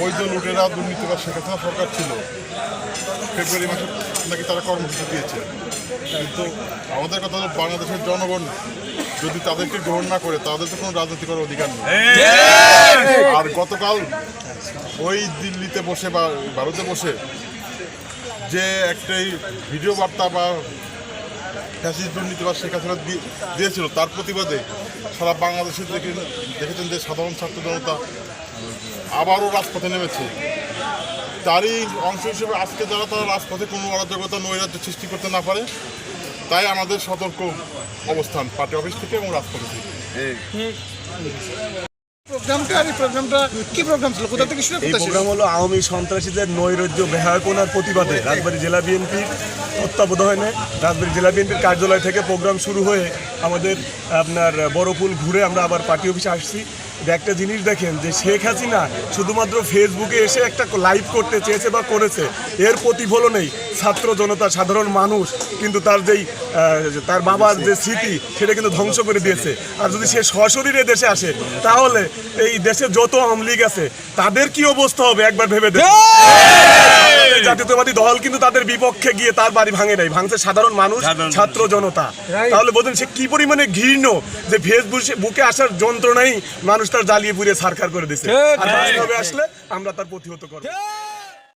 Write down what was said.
অবৈধ লুটেরা দুর্নীতিবাদ শেখ হাসিনা সরকার ছিল। ফেব্রুয়ারি মাসে নাকি তারা কর্মসূচি দিয়েছে। কিন্তু আমাদের কথা হলো বাংলাদেশের জনগণ যদি তাদেরকে গ্রহণ না করে তাদের তো কোনো রাজনীতি করার অধিকার নেই। আর গতকাল ওই দিল্লিতে বসে বা ভারতে বসে যে একটাই ভিডিও বার্তা বা ফ্যাসিস্ট দুর্নীতিবাদ শেখ হাসিনা দিয়েছিল তার প্রতিবাদে সারা বাংলাদেশে দেখে দেখেছেন যে সাধারণ ছাত্র জনতা আবারও রাজপথে নেমেছে। তারই অংশ হিসেবে আজকে যারা তারা রাজপথে কোনো অরাজকতা নৈরাজ্য সৃষ্টি করতে না পারে তাই আমাদের সতর্ক অবস্থান পার্টি অফিস থেকে এবং রাজপথে থেকে। প্রোগ্রামটা আর এই প্রোগ্রামটা কি প্রোগ্রাম ছিল? কোথা থেকে শুরু এই করতে প্রোগ্রাম হলো আওয়ামী সন্ত্রাসীদের নৈরাজ্য বেহায়াপনার প্রতিবাদে। রাজবাড়ী জেলা বিএনপির তত্ত্বাবধানে রাজবাড়ী জেলা বিএনপির কার্যালয় থেকে প্রোগ্রাম শুরু হয়ে আমাদের আপনার বড়পুল ঘুরে আমরা আবার পার্টি অফিসে আসছি। একটা জিনিস দেখেন যে শেখ হাসিনা শুধুমাত্র ফেসবুকে এসে একটা লাইভ করতে চেয়েছে বা করেছে, এর প্রতিফলনেই ছাত্র জনতা, সাধারণ মানুষ, কিন্তু তার যেই তার বাবার যে স্মৃতি, সেটা কিন্তু ধ্বংস করে দিয়েছে। আর যদি সে সশরীরে দেশে আসে, তাহলে এই দেশে যত আওয়ামী লীগ আছে, তাদের কি অবস্থা হবে একবার ভেবে আমাদের জাতীয়তাবাদী দল কিন্তু তাদের বিপক্ষে গিয়ে তার বাড়ি ভাঙে নাই। ভাঙছে সাধারণ মানুষ ছাত্র জনতা। তাহলে বলুন সে কি পরিমাণে ঘৃণ্য যে ফেসবুক বুকে আসার যন্ত্রণাই মানুষ তার জ্বালিয়ে পুড়িয়ে সারকার করে দিচ্ছে আর আসলে আমরা তার প্রতিহত করব।